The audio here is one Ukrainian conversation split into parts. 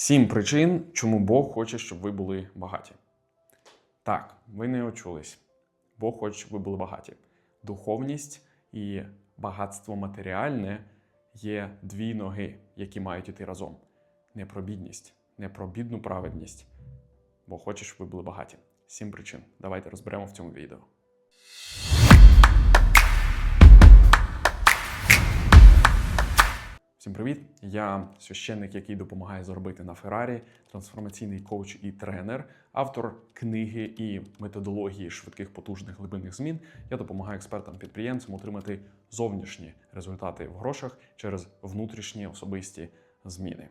Сім причин, чому Бог хоче, щоб ви були багаті. Так, ви не очулись. Бог хоче, щоб ви були багаті. Духовність і багатство матеріальне є дві ноги, які мають іти разом. Не про бідність, не про бідну праведність. Бог хоче, щоб ви були багаті. Сім причин. Давайте розберемо в цьому відео. Всім привіт! Я священник, який допомагає заробити на Феррарі, трансформаційний коуч і тренер, автор книги і методології швидких потужних глибинних змін. Я допомагаю експертам-підприємцям отримати зовнішні результати в грошах через внутрішні особисті зміни.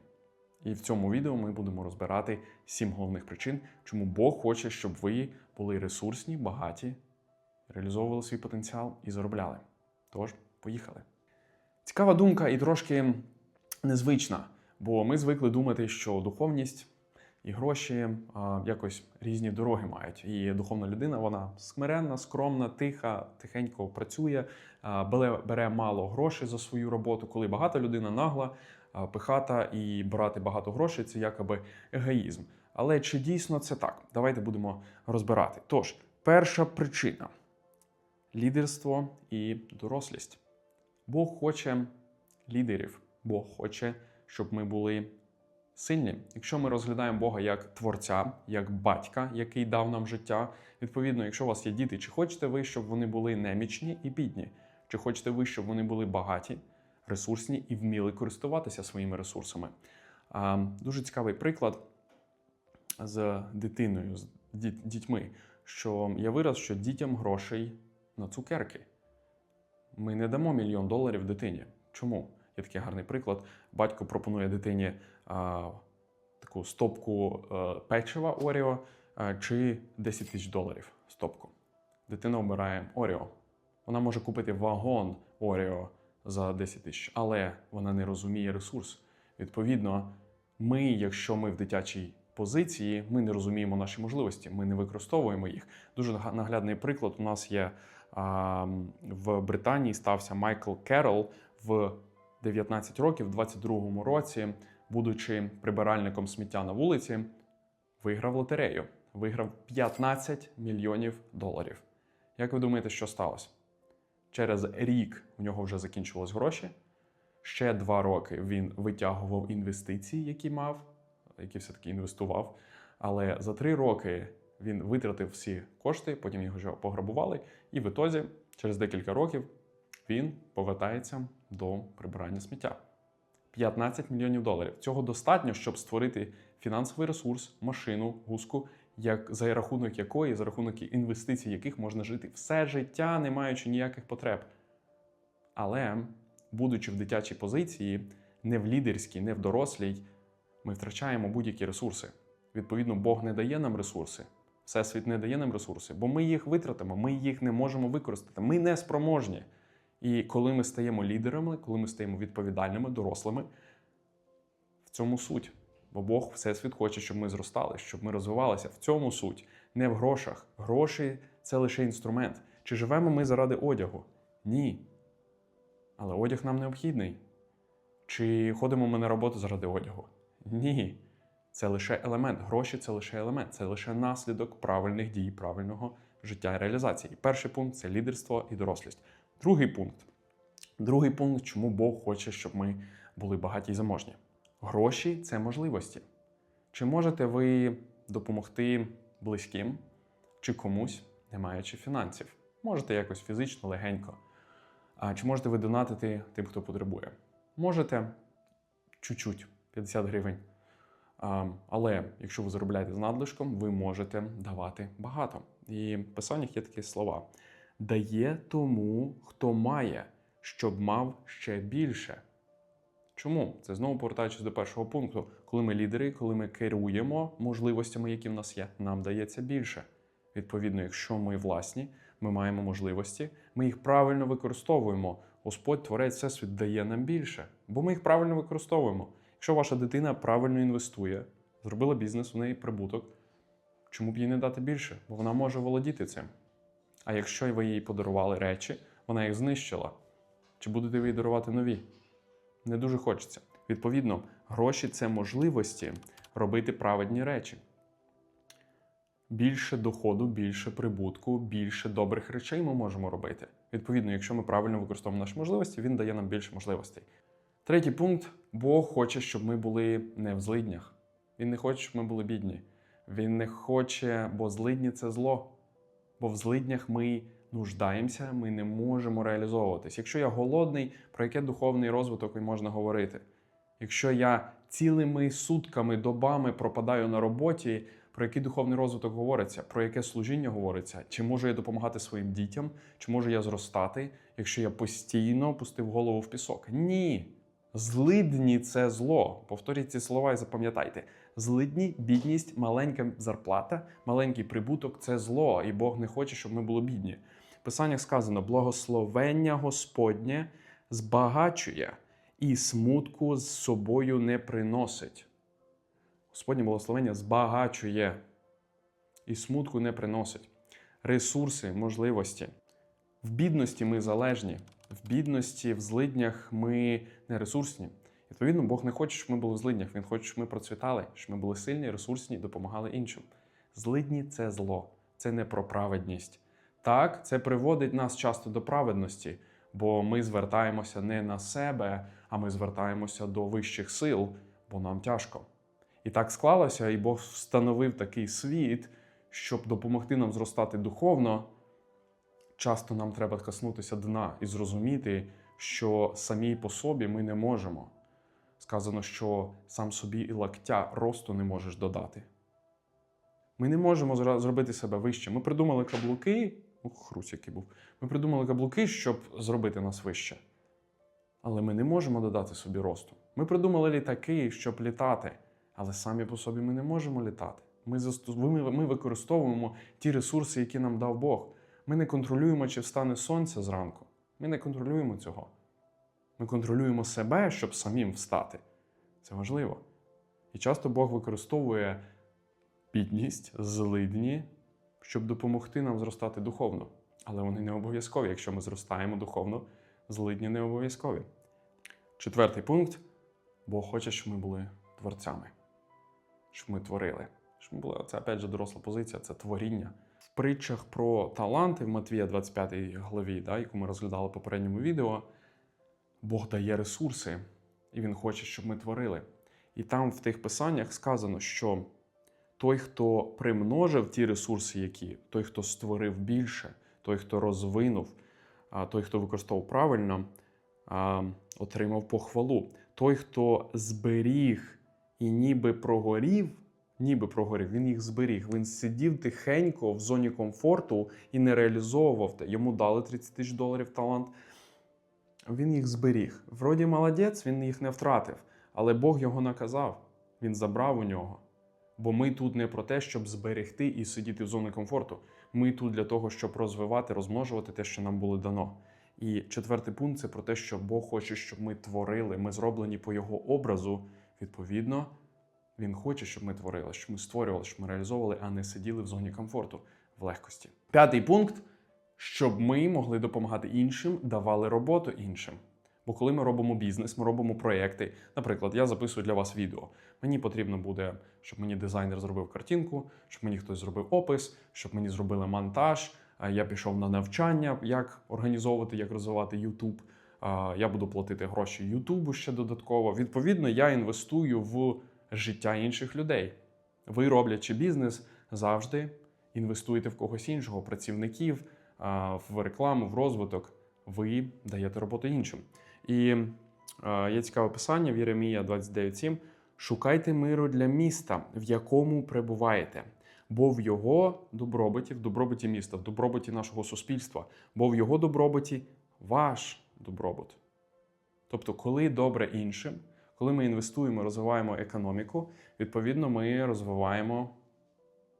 І в цьому відео ми будемо розбирати сім головних причин, чому Бог хоче, щоб ви були ресурсні, багаті, реалізовували свій потенціал і заробляли. Тож, поїхали. Цікава думка і трошки незвична, бо ми звикли думати, що духовність і гроші а, якось різні дороги мають. І духовна людина вона смиренна, скромна, тиха, тихенько працює, а, бере, мало грошей за свою роботу. Коли багата людина нагла, пихата і брати багато грошей це якоби егоїзм. Але чи дійсно це так? Давайте будемо розбирати. Тож, перша причина лідерство і дорослість. Бог хоче лідерів, Бог хоче, щоб ми були сильні. Якщо ми розглядаємо Бога як творця, як батька, який дав нам життя, відповідно, якщо у вас є діти, чи хочете ви, щоб вони були немічні і бідні? Чи хочете ви, щоб вони були багаті, ресурсні і вміли користуватися своїми ресурсами? А, Дуже цікавий приклад з дитиною, з дітьми, що я вираз, що дітям грошей на цукерки. Ми не дамо мільйон доларів дитині. Чому? Є такий гарний приклад. Батько пропонує дитині а, таку стопку а, печива Оріо а, чи 10 тисяч доларів стопку. Дитина обирає Оріо. Вона може купити вагон Оріо за 10 тисяч, але вона не розуміє ресурс. Відповідно, ми, якщо ми в дитячій позиції, ми не розуміємо наші можливості, ми не використовуємо їх. Дуже наглядний приклад у нас є в Британії стався Майкл Керрол в 19 років, в 22-му році, будучи прибиральником сміття на вулиці, виграв лотерею. Виграв 15 мільйонів доларів. Як ви думаєте, що сталося? Через рік у нього вже закінчились гроші. Ще два роки він витягував інвестиції, які мав, які все-таки інвестував. Але за три роки він витратив всі кошти, потім його пограбували, і в ітозі, через декілька років, він повертається до прибирання сміття. 15 мільйонів доларів. Цього достатньо, щоб створити фінансовий ресурс, машину, гуску, як за рахунок якої, за рахунок інвестицій, яких можна жити все життя, не маючи ніяких потреб. Але, будучи в дитячій позиції, не в лідерській, не в дорослій, ми втрачаємо будь-які ресурси. Відповідно, Бог не дає нам ресурси. Всесвіт не дає нам ресурси, бо ми їх витратимо, ми їх не можемо використати. Ми не спроможні. І коли ми стаємо лідерами, коли ми стаємо відповідальними, дорослими, в цьому суть. Бо Бог Всесвіт хоче, щоб ми зростали, щоб ми розвивалися. В цьому суть, не в грошах. Гроші це лише інструмент. Чи живемо ми заради одягу? Ні. Але одяг нам необхідний. Чи ходимо ми на роботу заради одягу? Ні. Це лише елемент. Гроші це лише елемент, це лише наслідок правильних дій, правильного життя і реалізації. Перший пункт це лідерство і дорослість. Другий пункт. Другий пункт, чому Бог хоче, щоб ми були багаті і заможні. Гроші це можливості. Чи можете ви допомогти близьким чи комусь, не маючи фінансів? Можете якось фізично, легенько. А чи можете ви донатити тим, хто потребує? Можете чуть-чуть, 50 гривень. Але якщо ви заробляєте з надлишком, ви можете давати багато. І в писаннях є такі слова: дає тому, хто має, щоб мав ще більше. Чому? Це знову повертаючись до першого пункту. Коли ми лідери, коли ми керуємо можливостями, які в нас є, нам дається більше. Відповідно, якщо ми власні, ми маємо можливості, ми їх правильно використовуємо. Господь Творець Всесвіт дає нам більше, бо ми їх правильно використовуємо. Якщо ваша дитина правильно інвестує, зробила бізнес, у неї прибуток, чому б їй не дати більше? Бо вона може володіти цим. А якщо ви їй подарували речі, вона їх знищила. Чи будете ви їй дарувати нові? Не дуже хочеться. Відповідно, гроші це можливості, робити праведні речі. Більше доходу, більше прибутку, більше добрих речей ми можемо робити. Відповідно, якщо ми правильно використовуємо наші можливості, він дає нам більше можливостей. Третій пункт: Бог хоче, щоб ми були не в злиднях. Він не хоче, щоб ми були бідні. Він не хоче, бо злидні це зло. Бо в злиднях ми нуждаємося, ми не можемо реалізовуватись. Якщо я голодний, про яке духовний розвиток і можна говорити? Якщо я цілими сутками, добами пропадаю на роботі, про який духовний розвиток говориться, про яке служіння говориться, чи можу я допомагати своїм дітям, чи можу я зростати, якщо я постійно пустив голову в пісок? Ні. Злидні це зло. Повторіть ці слова і запам'ятайте. Злидні, бідність, маленька зарплата, маленький прибуток це зло, і Бог не хоче, щоб ми були бідні. В Писаннях сказано: благословення Господнє збагачує і смутку з собою не приносить. Господнє благословення збагачує і смутку не приносить. Ресурси, можливості. В бідності ми залежні, в бідності, в злиднях ми не ресурсні. Відповідно, Бог не хоче, щоб ми були в злиднях. Він хоче, щоб ми процвітали, щоб ми були сильні, ресурсні, допомагали іншим. Злидні це зло, це не про праведність. Так, це приводить нас часто до праведності, бо ми звертаємося не на себе, а ми звертаємося до вищих сил, бо нам тяжко. І так склалося, і Бог встановив такий світ, щоб допомогти нам зростати духовно. Часто нам треба коснутися дна і зрозуміти, що самі по собі ми не можемо. Сказано, що сам собі і лактя росту не можеш додати. Ми не можемо зробити себе вище. Ми придумали каблуки, ух, хрусь який був. Ми придумали каблуки, щоб зробити нас вище. Але ми не можемо додати собі росту. Ми придумали літаки, щоб літати, але самі по собі ми не можемо літати. Ми, ми використовуємо ті ресурси, які нам дав Бог. Ми не контролюємо, чи встане сонце зранку. Ми не контролюємо цього. Ми контролюємо себе, щоб самим встати. Це важливо. І часто Бог використовує бідність, злидні, щоб допомогти нам зростати духовно. Але вони не обов'язкові. Якщо ми зростаємо духовно, злидні не обов'язкові. Четвертий пункт: Бог хоче, щоб ми були творцями, щоб ми творили. Щоб ми були, це опять же доросла позиція, це творіння. В притчах про таланти в Матвія 25 главі, да, яку ми розглядали в попередньому відео, Бог дає ресурси, і Він хоче, щоб ми творили. І там в тих писаннях сказано, що той, хто примножив ті ресурси, які той, хто створив більше, той, хто розвинув, той, хто використовував правильно, отримав похвалу. Той, хто зберіг і ніби прогорів, ніби прогорів, він їх зберіг. Він сидів тихенько в зоні комфорту і не реалізовував те. Йому дали 30 тисяч доларів талант. Він їх зберіг. Вроді молодець, він їх не втратив, але Бог його наказав. Він забрав у нього. Бо ми тут не про те, щоб зберегти і сидіти в зоні комфорту. Ми тут для того, щоб розвивати, розмножувати те, що нам було дано. І четвертий пункт це про те, що Бог хоче, щоб ми творили. Ми зроблені по його образу. Відповідно, він хоче, щоб ми творили, щоб ми створювали, щоб ми реалізовували, а не сиділи в зоні комфорту в легкості. П'ятий пункт щоб ми могли допомагати іншим, давали роботу іншим. Бо коли ми робимо бізнес, ми робимо проєкти. Наприклад, я записую для вас відео. Мені потрібно буде, щоб мені дизайнер зробив картинку, щоб мені хтось зробив опис, щоб мені зробили монтаж. Я пішов на навчання, як організовувати, як розвивати YouTube. Я буду платити гроші Ютубу ще додатково. Відповідно, я інвестую в життя інших людей. Ви, роблячи бізнес, завжди інвестуєте в когось іншого, працівників, в рекламу, в розвиток. Ви даєте роботу іншим. І є цікаве писання в Єремія 29.7. Шукайте миру для міста, в якому перебуваєте, бо в його добробуті, в добробуті міста, в добробуті нашого суспільства, бо в його добробуті ваш добробут. Тобто, коли добре іншим, коли ми інвестуємо, розвиваємо економіку, відповідно, ми розвиваємо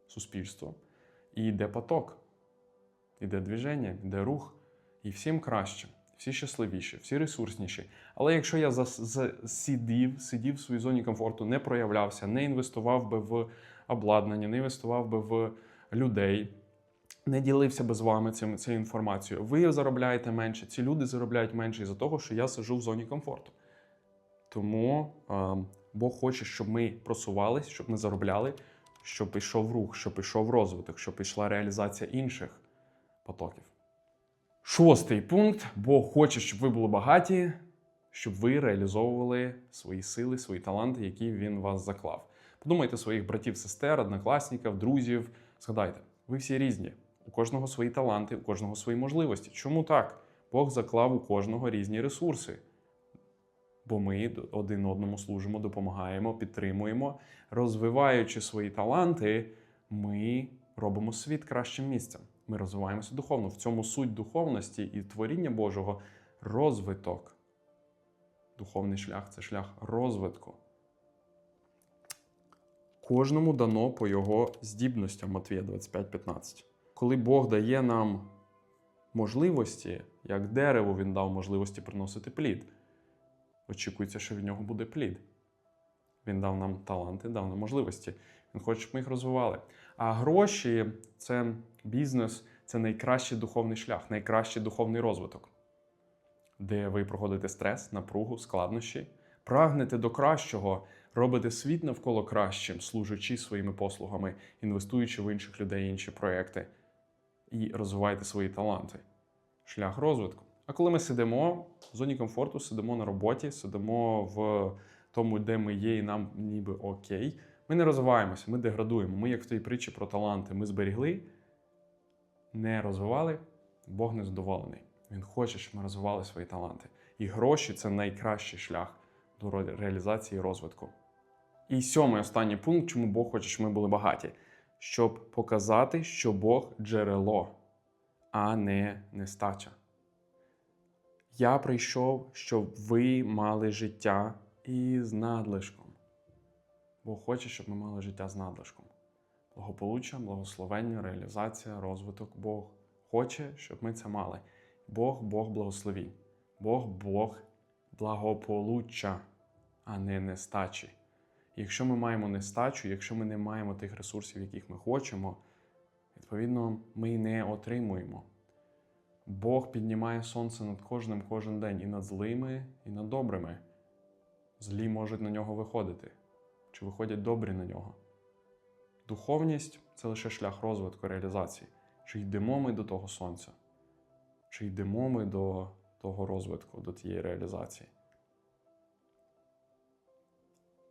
суспільство. І йде поток, іде движення, йде рух, і всім краще, всі щасливіші, всі ресурсніші. Але якщо я зас- засидів, сидів в своїй зоні комфорту, не проявлявся, не інвестував би в обладнання, не інвестував би в людей, не ділився би з вами цим, цією інформацією, ви заробляєте менше, ці люди заробляють менше із-за того, що я сижу в зоні комфорту. Тому е, Бог хоче, щоб ми просувались, щоб ми заробляли, щоб пішов рух, щоб пішов розвиток, щоб пішла реалізація інших потоків. Шостий пункт: Бог хоче, щоб ви були багаті, щоб ви реалізовували свої сили, свої таланти, які він вас заклав. Подумайте своїх братів, сестер, однокласників, друзів. Згадайте, ви всі різні. У кожного свої таланти, у кожного свої можливості. Чому так? Бог заклав у кожного різні ресурси. Бо ми один одному служимо, допомагаємо, підтримуємо. Розвиваючи свої таланти, ми робимо світ кращим місцем. Ми розвиваємося духовно. В цьому суть духовності і творіння Божого розвиток. Духовний шлях це шлях розвитку. Кожному дано по його здібностям Матвія 25.15. Коли Бог дає нам можливості, як дереву він дав можливості приносити плід, очікується, що від нього буде плід. Він дав нам таланти, дав нам можливості. Він хоче, щоб ми їх розвивали. А гроші це бізнес, це найкращий духовний шлях, найкращий духовний розвиток, де ви проходите стрес, напругу, складнощі, прагнете до кращого, робите світ навколо кращим, служачи своїми послугами, інвестуючи в інших людей, інші проекти і розвиваєте свої таланти. Шлях розвитку. А коли ми сидимо в зоні комфорту, сидимо на роботі, сидимо в тому, де ми є, і нам ніби окей, ми не розвиваємося, ми деградуємо. Ми, як в тій притчі про таланти, ми зберігли, не розвивали, Бог не задоволений. Він хоче, щоб ми розвивали свої таланти. І гроші це найкращий шлях до реалізації і розвитку. І сьомий останній пункт, чому Бог хоче, щоб ми були багаті, щоб показати, що Бог джерело, а не нестача. Я прийшов, щоб ви мали життя із надлишком. Бог хоче, щоб ми мали життя з надлишком. Благополуччя, благословення, реалізація, розвиток. Бог хоче, щоб ми це мали. Бог, Бог благословінь. Бог, Бог благополуччя, а не нестачі. Якщо ми маємо нестачу, якщо ми не маємо тих ресурсів, яких ми хочемо, відповідно, ми не отримуємо. Бог піднімає сонце над кожним кожен день і над злими, і над добрими. Злі можуть на нього виходити, чи виходять добрі на нього. Духовність це лише шлях розвитку реалізації. Чи йдемо ми до того сонця, чи йдемо ми до того розвитку, до тієї реалізації.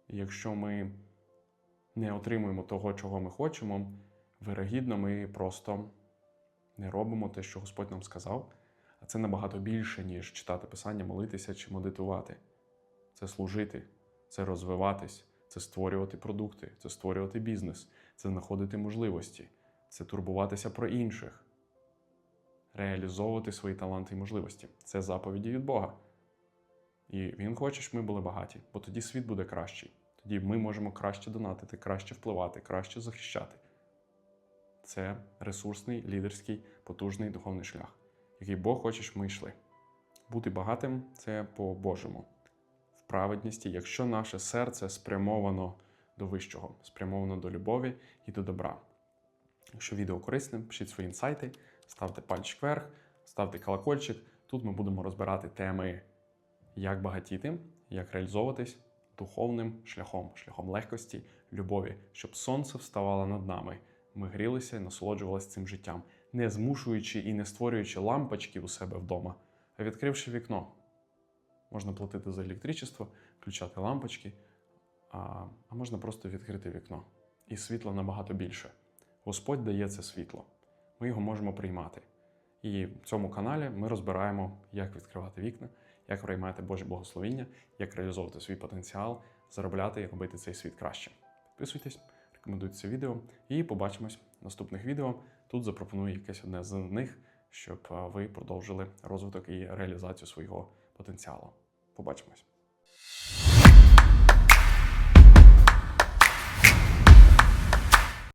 І якщо ми не отримуємо того, чого ми хочемо, вирогідно ми просто не робимо те, що Господь нам сказав. А це набагато більше, ніж читати писання, молитися чи медитувати. Це служити, це розвиватись, це створювати продукти, це створювати бізнес, це знаходити можливості, це турбуватися про інших, реалізовувати свої таланти і можливості. Це заповіді від Бога. І Він хоче, щоб ми були багаті, бо тоді світ буде кращий. Тоді ми можемо краще донатити, краще впливати, краще захищати. Це ресурсний, лідерський, потужний духовний шлях, який Бог хоче, щоб ми йшли. Бути багатим це по-божому, в праведності, якщо наше серце спрямовано до вищого, спрямовано до любові і до добра. Якщо відео корисне, пишіть свої інсайти, ставте пальчик вверх, ставте колокольчик. Тут ми будемо розбирати теми, як багатіти, як реалізовуватись духовним шляхом, шляхом легкості, любові, щоб сонце вставало над нами. Ми грілися і насолоджувалися цим життям, не змушуючи і не створюючи лампочки у себе вдома, а відкривши вікно. Можна платити за електричество, включати лампочки, а, а можна просто відкрити вікно. І світла набагато більше. Господь дає це світло. Ми його можемо приймати. І в цьому каналі ми розбираємо, як відкривати вікна, як приймати Боже благословіння, як реалізовувати свій потенціал, заробляти і робити цей світ краще. Підписуйтесь, рекомендуйте це відео і побачимось в наступних відео. Тут запропоную якесь одне з них, щоб ви продовжили розвиток і реалізацію свого потенціалу. Побачимось.